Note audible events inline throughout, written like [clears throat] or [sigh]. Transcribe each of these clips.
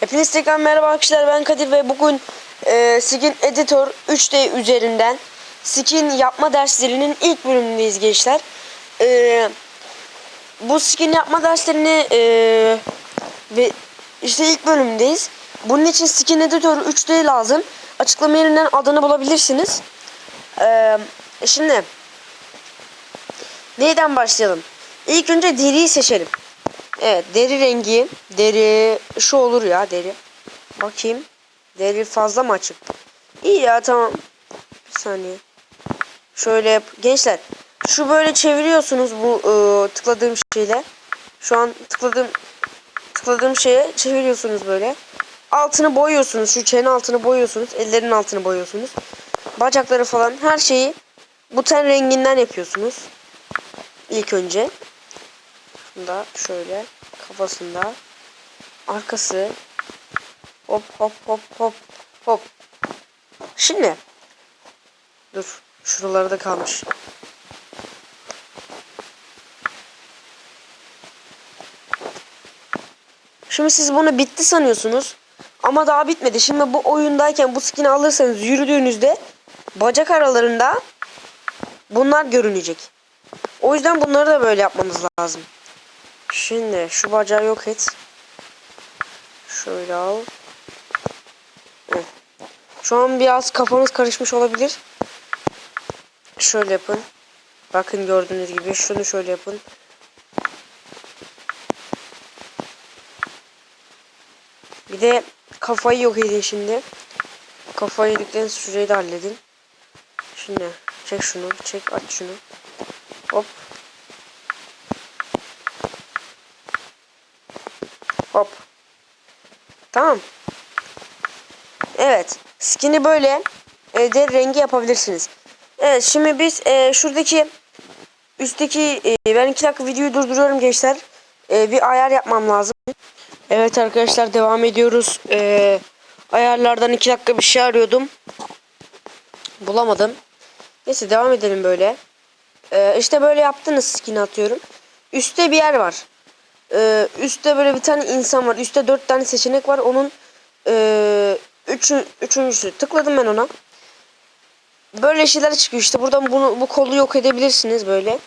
Hepiniz tekrar merhaba arkadaşlar ben Kadir ve bugün e, Skin Editor 3D üzerinden skin yapma derslerinin ilk bölümündeyiz gençler. E, bu skin yapma derslerini e, ve işte ilk bölümündeyiz. Bunun için Skin Editor 3D lazım. Açıklama yerinden adını bulabilirsiniz. E, şimdi neyden başlayalım? İlk önce deriyi seçelim. Evet deri rengi. Deri şu olur ya deri. Bakayım. Deri fazla mı açık? İyi ya tamam. Bir saniye. Şöyle yap. Gençler şu böyle çeviriyorsunuz bu ıı, tıkladığım şeyle. Şu an tıkladığım tıkladığım şeye çeviriyorsunuz böyle. Altını boyuyorsunuz. Şu çene altını boyuyorsunuz. Ellerin altını boyuyorsunuz. Bacakları falan her şeyi bu ten renginden yapıyorsunuz. İlk önce. Şunda şöyle kafasında. Arkası hop hop hop hop hop. Şimdi dur şuraları da kalmış. Şimdi siz bunu bitti sanıyorsunuz ama daha bitmedi. Şimdi bu oyundayken bu skin'i alırsanız yürüdüğünüzde bacak aralarında bunlar görünecek. O yüzden bunları da böyle yapmanız lazım Şimdi şu bacağı yok et. Şöyle al. Şu an biraz kafanız karışmış olabilir. Şöyle yapın. Bakın gördüğünüz gibi şunu şöyle yapın. Bir de kafayı yok edin şimdi. Kafayı yedikten şurayı da halledin. Şimdi çek şunu, çek aç şunu. Hop. Hop. Tamam. Evet. Skin'i böyle e, de rengi yapabilirsiniz. Evet şimdi biz e, şuradaki üstteki e, ben iki dakika videoyu durduruyorum gençler. E, bir ayar yapmam lazım. Evet arkadaşlar devam ediyoruz. E, ayarlardan iki dakika bir şey arıyordum. Bulamadım. Neyse devam edelim böyle. E, işte böyle yaptınız skin'i atıyorum. Üstte bir yer var. Ee, üstte böyle bir tane insan var. Üstte dört tane seçenek var. Onun ee, üçü, üçüncüsü. Tıkladım ben ona. Böyle şeyler çıkıyor işte. Buradan bunu bu kolu yok edebilirsiniz böyle.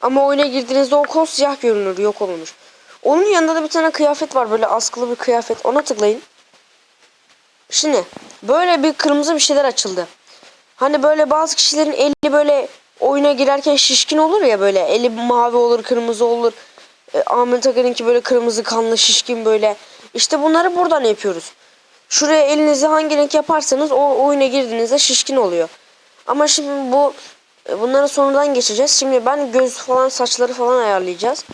Ama oyuna girdiğinizde o kol siyah görünür. Yok olmuş. Onun yanında da bir tane kıyafet var. Böyle askılı bir kıyafet. Ona tıklayın. Şimdi böyle bir kırmızı bir şeyler açıldı. Hani böyle bazı kişilerin eli böyle oyuna girerken şişkin olur ya böyle. Eli mavi olur, kırmızı olur. E, Ahmet Akar'ınki böyle kırmızı kanlı şişkin böyle. İşte bunları buradan yapıyoruz. Şuraya elinizi hangi renk yaparsanız o oyuna girdiğinizde şişkin oluyor. Ama şimdi bu e, bunları sonradan geçeceğiz. Şimdi ben göz falan saçları falan ayarlayacağız.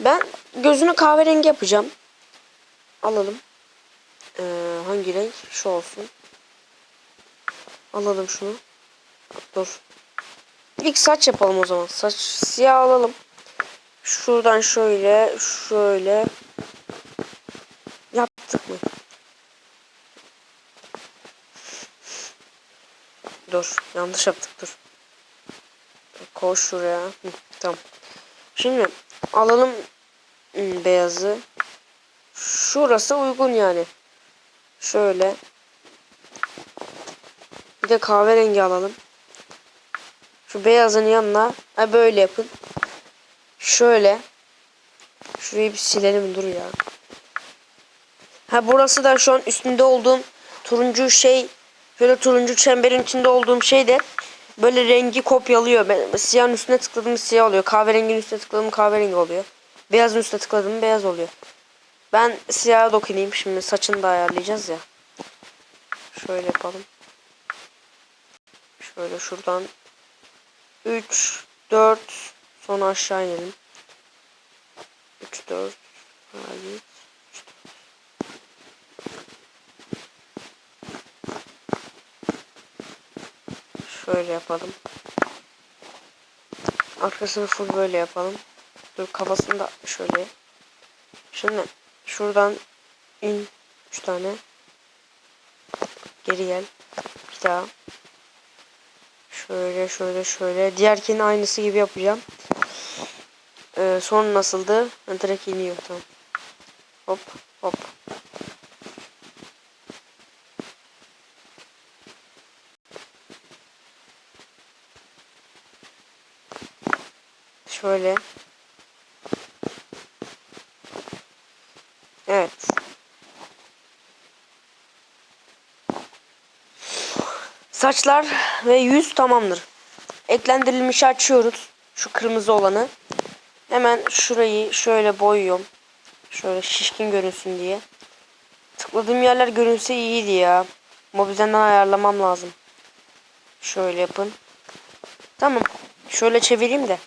Ben gözünü kahverengi yapacağım. Alalım. Ee, hangi renk? Şu olsun. Alalım şunu. Dur. İlk saç yapalım o zaman. Saç siyah alalım. Şuradan şöyle şöyle yaptık mı? Dur yanlış yaptık dur. Koş şuraya. Hı, tamam. Şimdi alalım ım, beyazı. Şurası uygun yani. Şöyle. Bir de kahverengi alalım. Şu beyazın yanına ha böyle yapın. Şöyle. Şurayı bir silelim dur ya. Ha burası da şu an üstünde olduğum turuncu şey şöyle turuncu çemberin içinde olduğum şey de böyle rengi kopyalıyor. Ben siyahın üstüne tıkladım siyah oluyor. Kahverenginin üstüne tıkladım kahverengi oluyor. Beyazın üstüne tıkladım beyaz oluyor. Ben siyaha dokunayım şimdi saçını da ayarlayacağız ya. Şöyle yapalım. Şöyle şuradan 3 4 Sonra aşağı inelim. 3 4 Hayır. Şöyle yapalım. Arkasını full böyle yapalım. Dur kafasını da şöyle. Şimdi şuradan in 3 tane. Geri gel. Bir daha. Şöyle şöyle şöyle. Diğerkinin aynısı gibi yapacağım. Ee, son nasıldı? Ben direkt iniyor tamam. Hop hop. Şöyle. Evet. Saçlar ve yüz tamamdır. Eklendirilmişi açıyoruz. Şu kırmızı olanı. Hemen şurayı şöyle boyuyorum. Şöyle şişkin görünsün diye. Tıkladığım yerler görünse iyiydi ya. Mobizen'den ayarlamam lazım. Şöyle yapın. Tamam. Şöyle çevireyim de.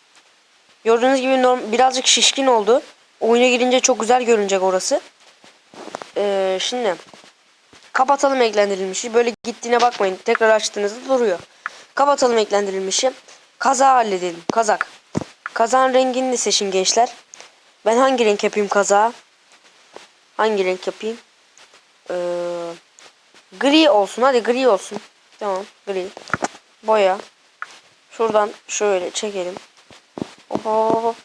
Gördüğünüz gibi norm birazcık şişkin oldu. Oyuna girince çok güzel görünecek orası. Ee, şimdi kapatalım eklendirilmişi. Böyle gittiğine bakmayın. Tekrar açtığınızda duruyor. Kapatalım eklendirilmişi. Kaza halledelim. Kazak. Kazağın rengini seçin gençler. Ben hangi renk yapayım kazağı? Hangi renk yapayım? Ee, gri olsun. Hadi gri olsun. Tamam gri. Boya. Şuradan şöyle çekelim. Hop.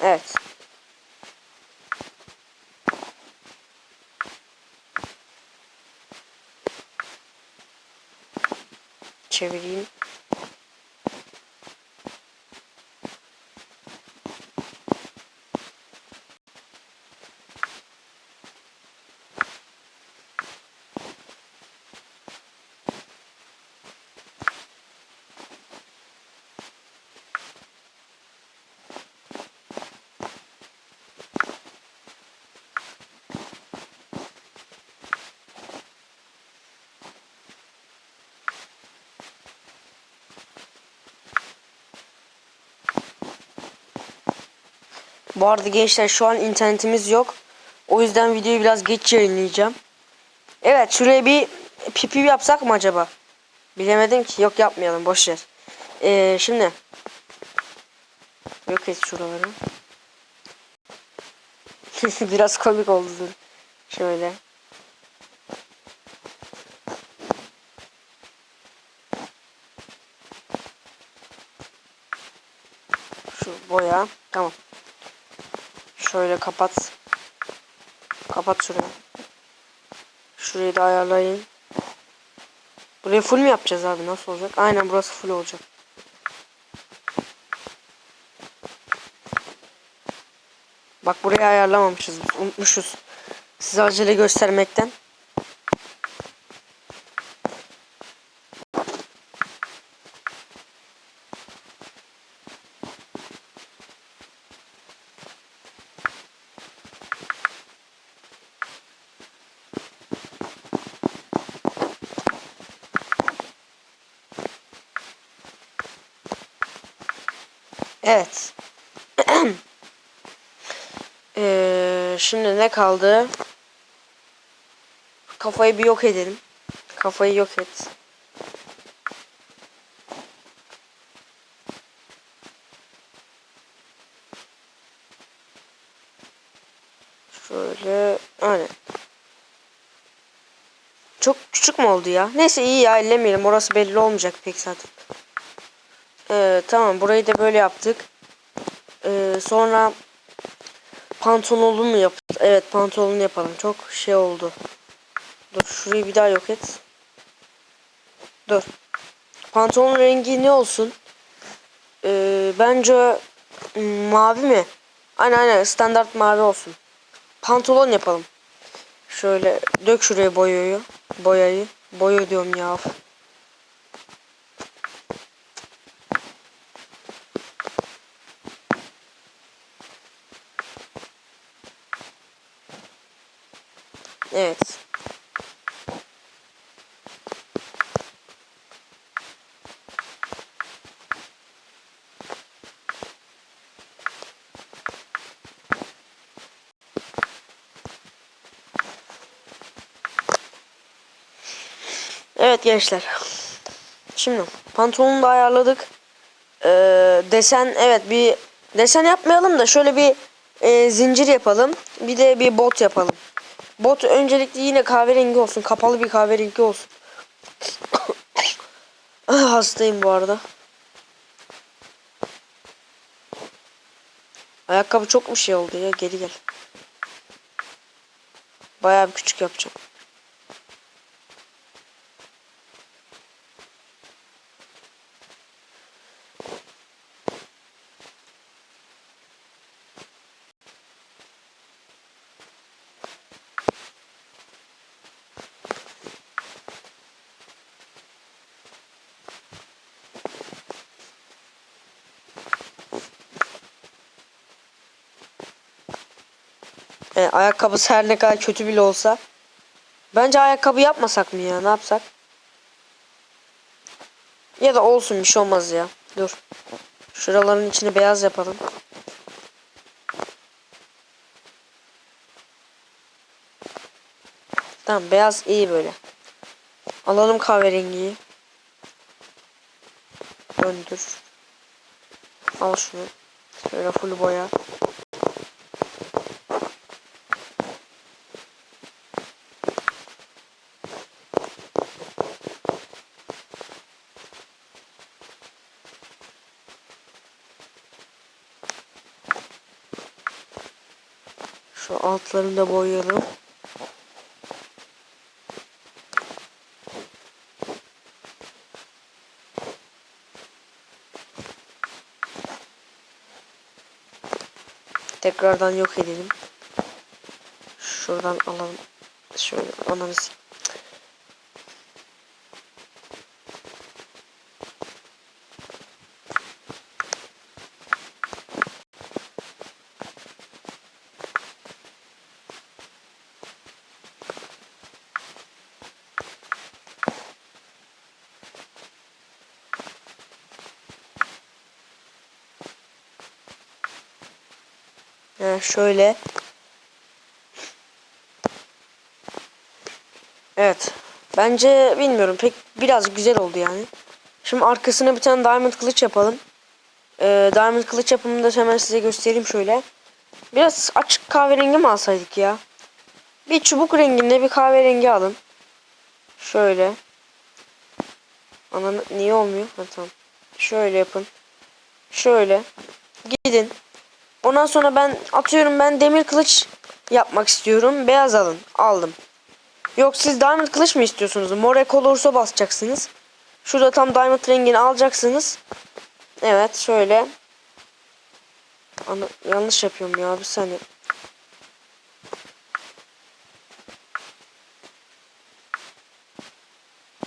Evet. Çevireyim. Bu arada gençler şu an internetimiz yok. O yüzden videoyu biraz geç yayınlayacağım. Evet şuraya bir pipi yapsak mı acaba? Bilemedim ki. Yok yapmayalım boşver. Ee, şimdi. Yok et şuraları. [laughs] biraz komik oldu. Şöyle. Şu boya. Tamam. Şöyle kapat. Kapat şurayı. Şurayı da ayarlayın. Burayı full mu yapacağız abi? Nasıl olacak? Aynen burası full olacak. Bak burayı ayarlamamışız. Unutmuşuz. Size acele göstermekten. Evet. [clears throat] Ee, şimdi ne kaldı? Kafayı bir yok edelim. Kafayı yok et. Şöyle aynen. Çok küçük mü oldu ya? Neyse iyi ya ellemeyelim. Orası belli olmayacak pek zaten. Ee, tamam burayı da böyle yaptık. Ee, sonra pantolonlu mu yap? Evet pantolonlu yapalım. Çok şey oldu. Dur şurayı bir daha yok et. Dur. Pantolon rengi ne olsun? Ee, bence hmm, mavi mi? Aynen aynen standart mavi olsun. Pantolon yapalım. Şöyle dök şuraya boyayı. Boyayı. Boya diyorum ya. Evet. Evet gençler. Şimdi pantolonu da ayarladık. Ee, desen evet bir desen yapmayalım da şöyle bir e, zincir yapalım. Bir de bir bot yapalım. Bot öncelikle yine kahverengi olsun. Kapalı bir kahverengi olsun. [coughs] Ah, Hastayım bu arada. Ayakkabı çok mu şey oldu ya? Geri gel. Bayağı bir küçük yapacağım. E, ayakkabısı her ne kadar kötü bile olsa. Bence ayakkabı yapmasak mı ya? Ne yapsak? Ya da olsun bir şey olmaz ya. Dur. Şuraların içini beyaz yapalım. Tamam beyaz iyi böyle. Alalım kahverengiyi. Döndür. Al şunu. Şöyle full boya. Şu altlarını da boyayalım. Tekrardan yok edelim. Şuradan alalım. Şöyle ananı şöyle. Evet. Bence bilmiyorum pek biraz güzel oldu yani. Şimdi arkasına bir tane diamond kılıç yapalım. Ee, diamond kılıç yapımını da hemen size göstereyim şöyle. Biraz açık kahverengi mi alsaydık ya? Bir çubuk renginde bir kahverengi alın. Şöyle. Ana niye olmuyor? Ha, tamam. Şöyle yapın. Şöyle. Gidin. Ondan sonra ben atıyorum ben demir kılıç yapmak istiyorum. Beyaz alın. Aldım. Yok siz diamond kılıç mı istiyorsunuz? More color'sa basacaksınız. Şurada tam diamond rengini alacaksınız. Evet şöyle. Ana, yanlış yapıyorum ya bir saniye.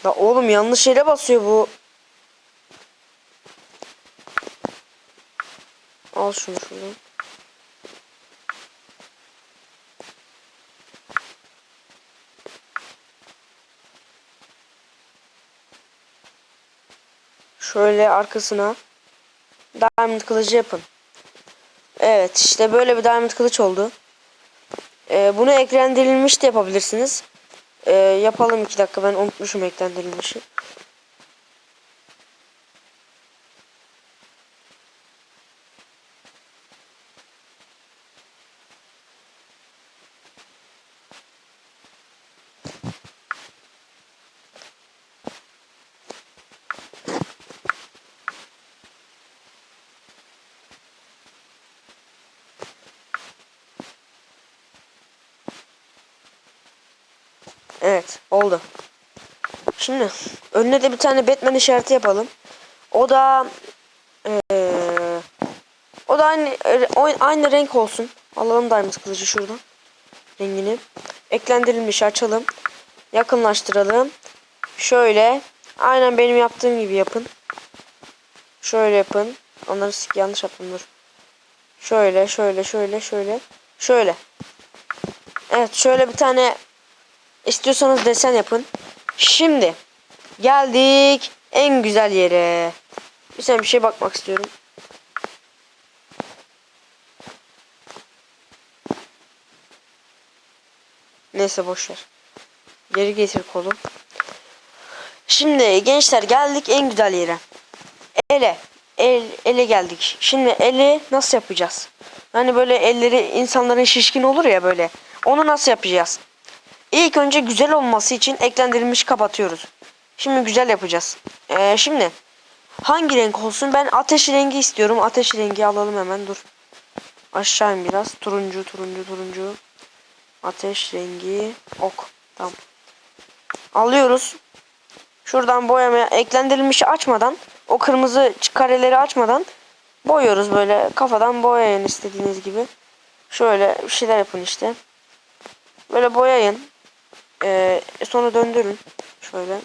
Da oğlum yanlış yere basıyor bu. Al şunu şuradan. Şöyle arkasına diamond kılıcı yapın. Evet işte böyle bir diamond kılıç oldu. Ee, bunu eklendirilmiş de yapabilirsiniz. Ee, yapalım iki dakika ben unutmuşum eklendirilmişi. Evet oldu. Şimdi önüne de bir tane Batman işareti yapalım. O da eee, o da aynı o- aynı renk olsun. Alalım Diamond kılıcı şuradan. Rengini. Eklendirilmiş açalım. Yakınlaştıralım. Şöyle. Aynen benim yaptığım gibi yapın. Şöyle yapın. Onları sik yanlış yaptım dur. Şöyle şöyle şöyle şöyle. Şöyle. Evet şöyle bir tane İstiyorsanız desen yapın. Şimdi geldik en güzel yere. Bir sen bir şey bakmak istiyorum. Neyse boş ver. Geri getir kolu. Şimdi gençler geldik en güzel yere. Ele. El, ele geldik. Şimdi eli nasıl yapacağız? Hani böyle elleri insanların şişkin olur ya böyle. Onu nasıl yapacağız? İlk önce güzel olması için eklendirilmiş kapatıyoruz. Şimdi güzel yapacağız. Ee, şimdi hangi renk olsun? Ben ateş rengi istiyorum. Ateş rengi alalım hemen dur. Aşağı biraz. Turuncu, turuncu, turuncu. Ateş rengi. Ok. Tamam. Alıyoruz. Şuradan boyamaya eklendirilmişi açmadan o kırmızı kareleri açmadan boyuyoruz böyle kafadan boyayın istediğiniz gibi. Şöyle bir şeyler yapın işte. Böyle boyayın. Ee, sonra döndürün. Şöyle.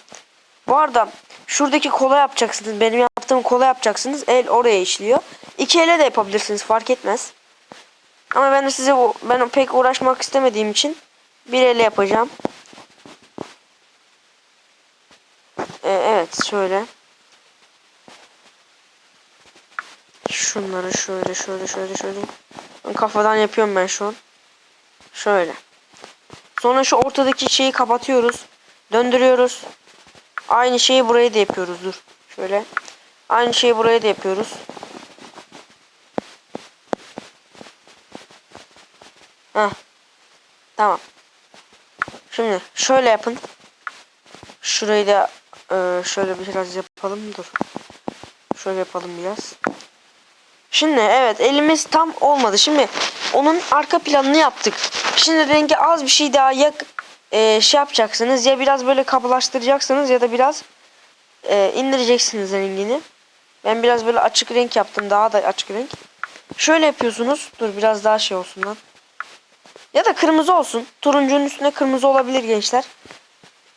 Bu arada şuradaki kola yapacaksınız. Benim yaptığım kola yapacaksınız. El oraya işliyor. İki ele de yapabilirsiniz. Fark etmez. Ama ben de size ben pek uğraşmak istemediğim için bir elle yapacağım. Ee, evet şöyle. Şunları şöyle şöyle şöyle şöyle. Kafadan yapıyorum ben şu an. Şöyle. Sonra şu ortadaki şeyi kapatıyoruz. Döndürüyoruz. Aynı şeyi buraya da yapıyoruz. Dur. Şöyle. Aynı şeyi buraya da yapıyoruz. Heh. Tamam. Şimdi şöyle yapın. Şurayı da e, şöyle biraz yapalım. Dur. Şöyle yapalım biraz. Şimdi evet elimiz tam olmadı. Şimdi onun arka planını yaptık. Şimdi rengi az bir şey daha yak e, şey yapacaksınız. Ya biraz böyle kabalaştıracaksınız ya da biraz e, indireceksiniz rengini. Ben biraz böyle açık renk yaptım. Daha da açık renk. Şöyle yapıyorsunuz. Dur biraz daha şey olsun lan. Ya da kırmızı olsun. Turuncunun üstüne kırmızı olabilir gençler.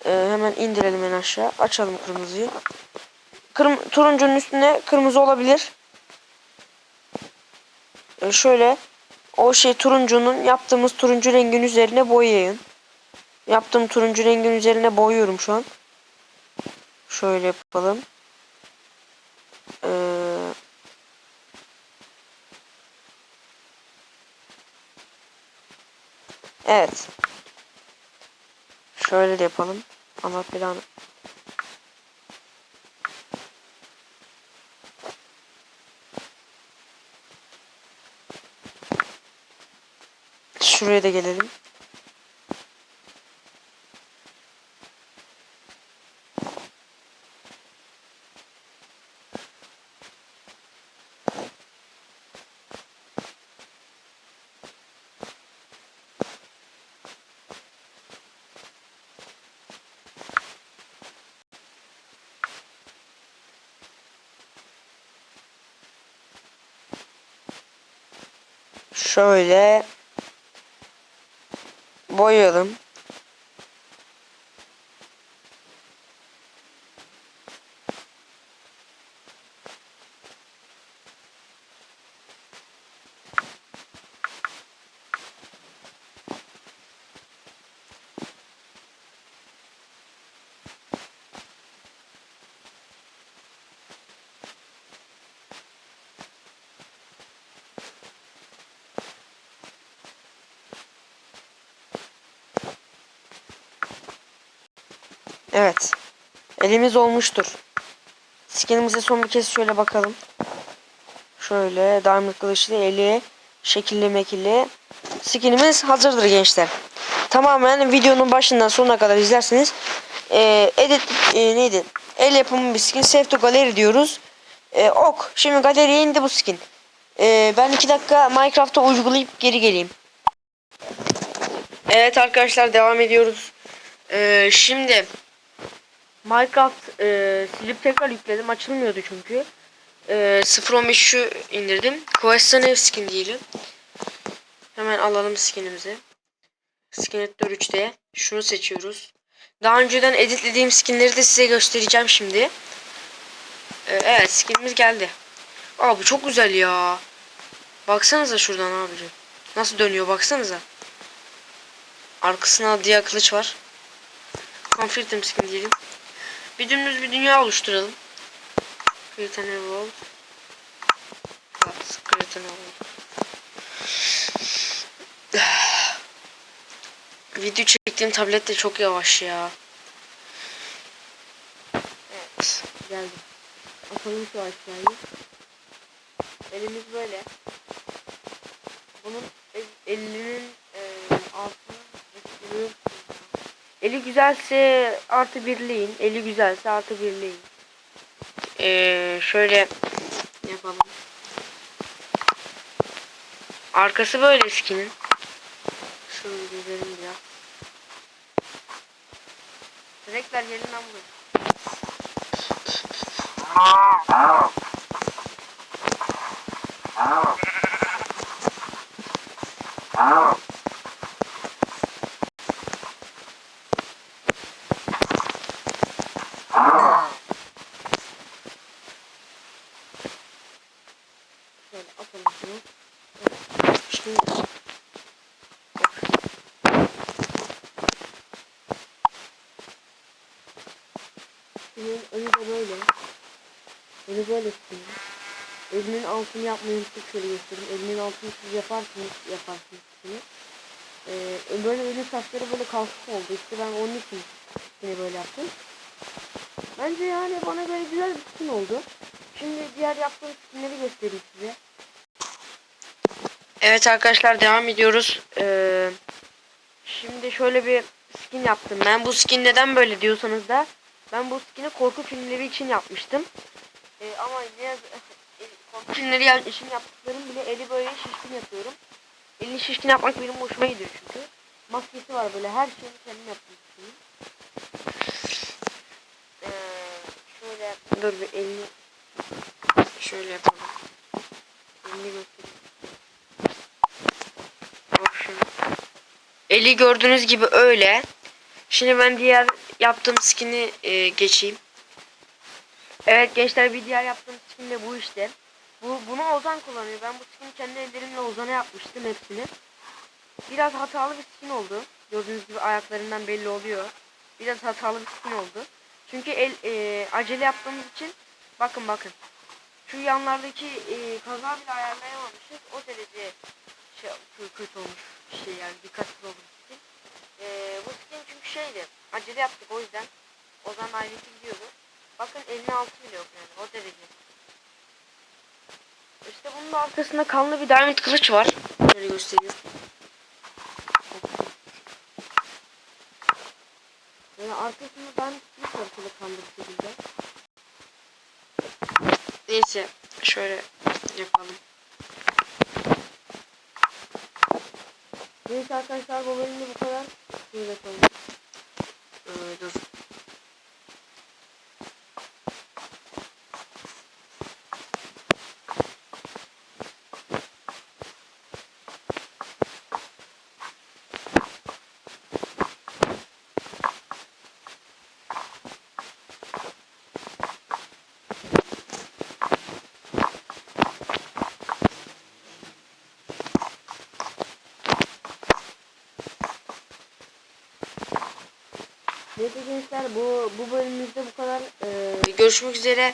E, hemen indirelim en aşağı. Açalım kırmızıyı. Kırm turuncunun üstüne kırmızı olabilir. E, şöyle o şey turuncunun yaptığımız turuncu rengin üzerine boyayın. Yaptığım turuncu rengin üzerine boyuyorum şu an. Şöyle yapalım. Ee, evet. Şöyle de yapalım. Allah belanı. Şuraya da gelelim. Şöyle boyayalım. Evet. Elimiz olmuştur. Skinimize son bir kez şöyle bakalım. Şöyle diamond kılıçlı eli şekilli mekilli. Skinimiz hazırdır gençler. Tamamen videonun başından sonuna kadar izlerseniz e, edit e, neydi? El yapımı bir skin. Save to gallery diyoruz. E, ok. Şimdi galeriye indi bu skin. E, ben iki dakika Minecraft'ta uygulayıp geri geleyim. Evet arkadaşlar devam ediyoruz. E, şimdi Minecraft e, silip tekrar yükledim. Açılmıyordu çünkü. E, 0.15'ü indirdim. Quest'e ev skin diyelim. Hemen alalım skinimizi. Skin Editor 3'te. Şunu seçiyoruz. Daha önceden editlediğim skinleri de size göstereceğim şimdi. E, evet skinimiz geldi. Aa bu çok güzel ya. Baksanıza şuradan abicim. Nasıl dönüyor baksanıza. Arkasına diğer kılıç var. Confirm skin diyelim. Bir dümdüz bir dünya oluşturalım. Create a new world. World. Video çektiğim tablet de çok yavaş ya. Evet, geldim. Atalım şu aşağıyı. Elimiz böyle. Bunun el- elinin e, altını. Eli güzelse artı birleyin. Eli güzelse artı birleyin. Ee, şöyle yapalım. Arkası böyle skinin. Şunu güzelim biraz. Direkler yerinden vurun. Şöyle atalım şunu. Evet. Şimdi böyle skin. Altını yapmayı unuttuk şöyle göstereyim. Elimin altını siz yaparsınız yaparsınız skini. Ee, böyle ölü saçları böyle kalkık oldu. İşte ben onun için skini böyle yaptım. Bence yani bana göre güzel bir skin oldu. Şimdi diğer yaptığım skinleri göstereyim size. Evet arkadaşlar devam ediyoruz. Ee, şimdi şöyle bir skin yaptım. Ben bu skin neden böyle diyorsanız da ben bu skin'i korku filmleri için yapmıştım. Ee, ama ne [laughs] korku filmleri ya- için yaptıklarım bile eli böyle şişkin yapıyorum. Elini şişkin yapmak benim hoşuma gidiyor çünkü. Maskesi var böyle her şeyini kendim yaptım. Ee, şöyle dur bir elini şöyle yapalım. Elini göstereyim. Eli gördüğünüz gibi öyle. Şimdi ben diğer yaptığım skin'i e, geçeyim. Evet gençler bir diğer yaptığım skin de bu işte. Bu bunu Ozan kullanıyor. Ben bu skin'i kendi ellerimle Ozan'a yapmıştım hepsini. Biraz hatalı bir skin oldu. Gördüğünüz gibi ayaklarından belli oluyor. Biraz hatalı bir skin oldu. Çünkü el e, acele yaptığımız için bakın bakın. Şu yanlardaki e, kaza bile ayarlayamamışız. O derece şey kö- kötü olmuş bir şey yani dikkatsiz oldu bu skin. E, bu skin çünkü şeydi. Acele yaptık o yüzden. Ozan ailesi gidiyordu. Bakın elinin altı bile yok yani o derece. İşte bunun da arkasında kanlı bir diamond kılıç var. Şöyle göstereyim. Yani arkasında diamond kılıç var şöyle kanlı bir şekilde. Neyse şöyle yapalım. Neyse arkadaşlar bu bölümde bu kadar. Şöyle yapalım. Ee, dur. Gençler bu bu bölümümüzde bu kadar. Ee, görüşmek üzere.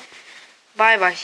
Bay bay.